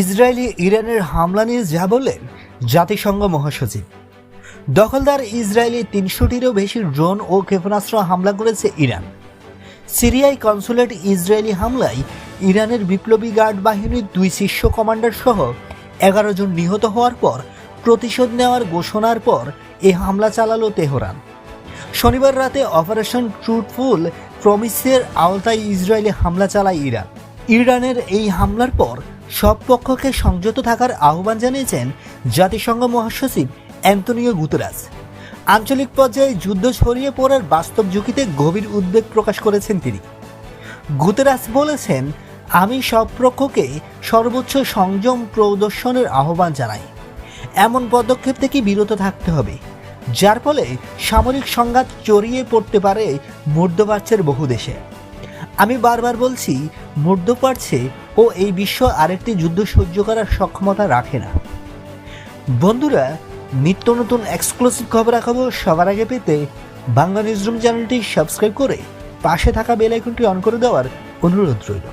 Israeli ইরানের হামলা নিয়ে যা বললেন জাতিসংঘ মহাসচিব। দখলদার ইসরায়েলি তিনশোটিরও বেশি ড্রোন ও ক্ষেপণাস্ত্র হামলা করেছে ইরান। সিরিয়ায় কনসুলেট ইসরায়েলি হামলায় ইরানের বিপ্লবী গার্ড বাহিনীর দুই শীর্ষ কমান্ডার সহ এগারো জন নিহত হওয়ার পর প্রতিশোধ নেওয়ার ঘোষণার পর এ হামলা চালালো তেহরান। শনিবার রাতে অপারেশন ট্রুথফুল প্রমিসের আওতায় ইসরায়েলে হামলা চালায় ইরান। ইরানের এই হামলার পর সব পক্ষকে সংযত থাকার আহ্বান জানিয়েছেন জাতিসংঘ মহাসচিব অ্যান্তনিও গুতরাস। আঞ্চলিক পর্যায়ে যুদ্ধ ছড়িয়ে পড়ার বাস্তব ঝুঁকিতে গভীর উদ্বেগ প্রকাশ করেছেন তিনি। গুতেরাস বলেছেন, আমি সব পক্ষকে সর্বোচ্চ সংযম প্রদর্শনের আহ্বান জানাই। এমন পদক্ষেপ থেকে বিরত থাকতে হবে, যার ফলে সামরিক সংঘাত চড়িয়ে পড়তে পারে মধ্যপ্রাচ্যের বহু দেশে। আমি বারবার বলছি, মধ্যপ্রাচ্যে ও এই বিশ্ব আরেকটি যুদ্ধ সহ্য করার সক্ষমতা রাখে না। বন্ধুরা, নিত্য নতুন এক্সক্লুসিভ খবরাখবর সবার আগে পেতে বাংলা নিউজরুম চ্যানেলটি সাবস্ক্রাইব করে পাশে থাকা বেল আইকনটি অন করে দেওয়ার অনুরোধ রইল।